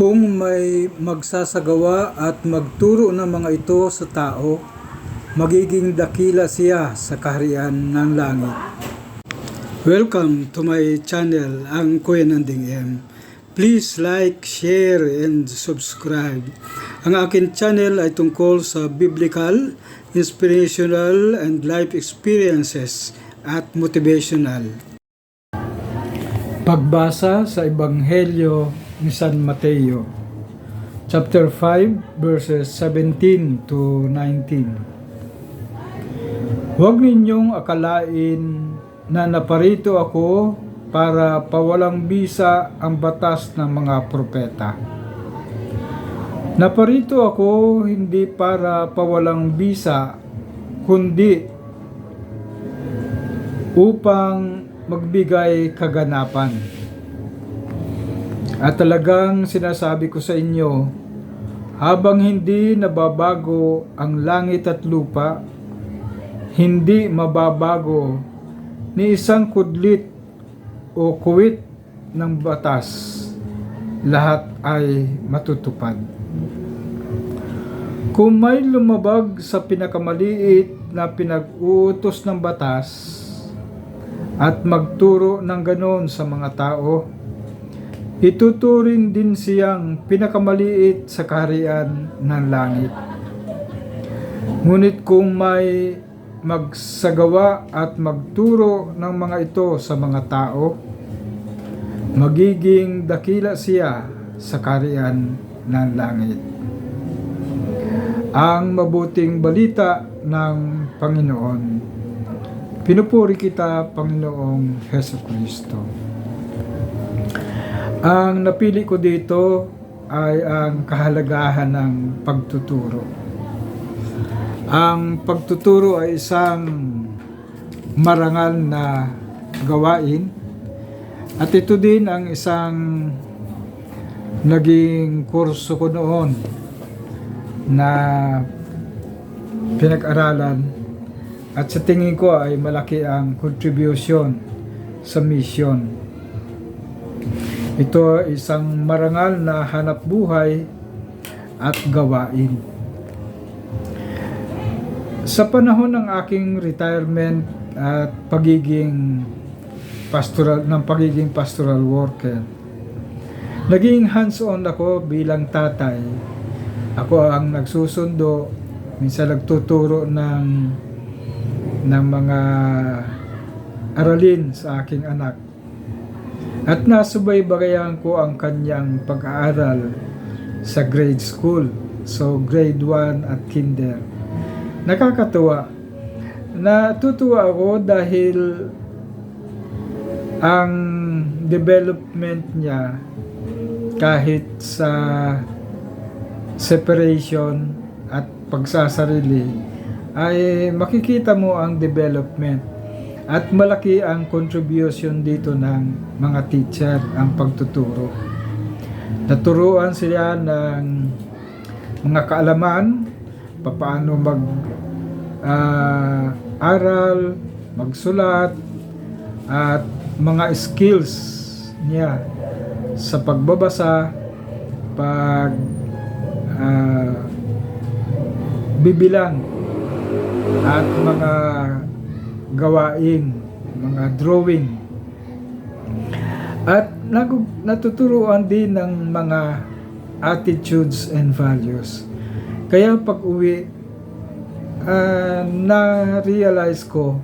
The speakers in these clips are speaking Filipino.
Kung may magsasagawa at magturo ng mga ito sa tao, magiging dakila siya sa kaharian ng langit. Welcome to my channel, ang Kuya Nanding M. Please like, share, and subscribe. Ang akin channel ay tungkol sa biblical, inspirational, and life experiences at motivational. Pagbasa sa Ebanghelyo ni San Mateo, chapter 5, verses 17 to 19. Huwag ninyong akalain na naparito ako para pawalang bisa ang batas ng mga propeta. Naparito ako hindi para pawalang bisa, kundi upang magbigay kaganapan. At talagang sinasabi ko sa inyo, habang hindi nababago ang langit at lupa, hindi mababago ni isang kudlit o kuwit ng batas. Lahat ay matutupad. Kung may lumabag sa pinakamaliit na pinag-uutos ng batas, at magturo ng ganon sa mga tao, ituturing din siyang pinakamaliit sa kaharian ng langit. Ngunit kung may magsagawa at magturo ng mga ito sa mga tao, magiging dakila siya sa kaharian ng langit. Ang mabuting balita ng Panginoon. Pinupuri kita, Panginoong Heso Kristo. Ang napili ko dito ay ang kahalagahan ng pagtuturo. Ang pagtuturo ay isang marangal na gawain at ito din ang isang naging kurso ko noon na pinag-aralan at sa tingin ko ay malaki ang contribution sa mission. Ito isang marangal na hanap buhay at gawain. Sa panahon ng aking retirement at pagiging pastoral ng pagiging pastoral worker, naging hands-on ako bilang tatay. Ako ang nagsusundo, minsan nagtuturo ng ng mga aralin sa aking anak. At nasubaybayan ko ang kanyang pag-aaral sa grade school. So grade 1 at kinder. Nakakatuwa. Natutuwa ako dahil ang development niya kahit sa separation at pagsasarili ay makikita mo ang development at malaki ang contribution dito ng mga teacher ang pagtuturo. Naturuan sila ng mga kaalaman, paano mag ah, aral, magsulat, at mga skills niya sa pagbabasa, pag ah, bibilang at mga gawain, mga drawing. At natuturuan din ng mga attitudes and values. Kaya pag uwi, ah, na-realize ko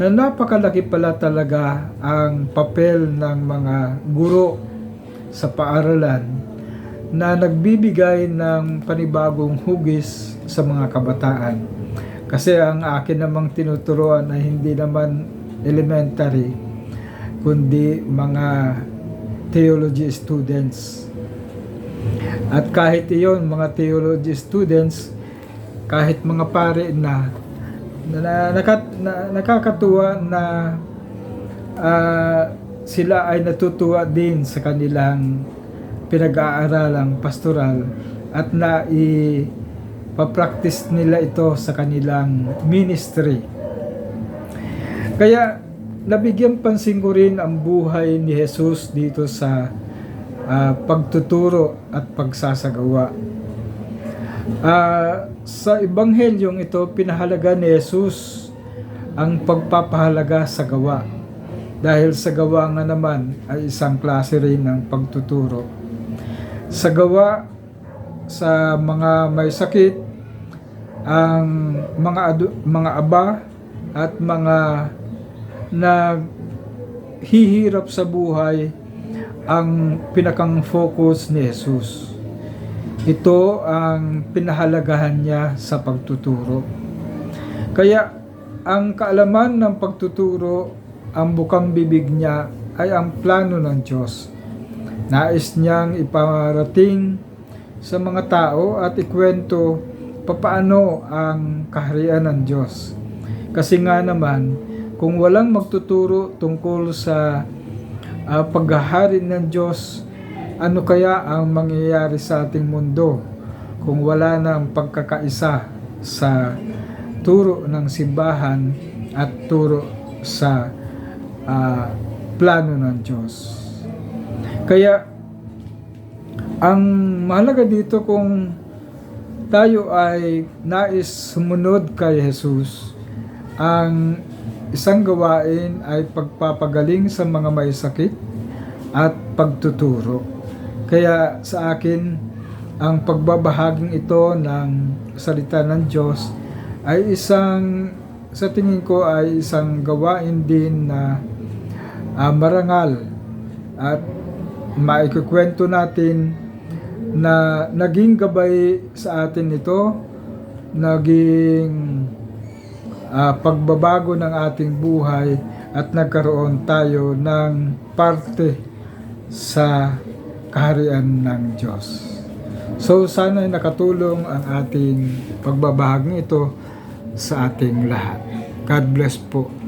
na napakalaki pala talaga ang papel ng mga guro sa paaralan na nagbibigay ng panibagong hugis sa mga kabataan. Kasi ang akin namang tinuturuan ay hindi naman elementary, kundi mga theology students. At kahit iyon, mga theology students, kahit mga pare na, na, na, naka- na- nakakatuwa na ah, sila ay natutuwa din sa kanilang pinag-aaralang pastoral at na i papractice nila ito sa kanilang ministry. Kaya nabigyan pansin ko rin ang buhay ni Jesus dito sa ah, pagtuturo at pagsasagawa. Ah, sa ebanghelyong ito, pinahalaga ni Jesus ang pagpapahalaga sa gawa. Dahil sa gawa nga naman ay isang klase rin ng pagtuturo. Sa gawa, sa mga may sakit, ang mga adu- mga aba at mga naghihirap sa buhay ang pinakang focus ni Jesus. Ito ang pinahalagahan niya sa pagtuturo. Kaya ang kaalaman ng pagtuturo, ang bukang bibig niya ay ang plano ng Diyos. Nais niyang iparating sa mga tao at ikwento papaano ang kaharian ng Diyos. Kasi nga naman, kung walang magtuturo tungkol sa ah, paghahari ng Diyos, ano kaya ang mangyayari sa ating mundo kung wala ng pagkakaisa sa turo ng simbahan at turo sa ah, plano ng Diyos. Kaya ang mahalaga dito kung tayo ay nais sumunod kay Jesus, ang isang gawain ay pagpapagaling sa mga may sakit at pagtuturo. Kaya sa akin, ang pagbabahaging ito ng salita ng Diyos ay isang, sa tingin ko ay isang gawain din na ah, marangal at maikukwento natin na naging gabay sa atin ito, naging ah, pagbabago ng ating buhay at nagkaroon tayo ng parte sa kaharian ng Diyos. So sana nakatulong ang ating pagbabahagi ito sa ating lahat. God bless po.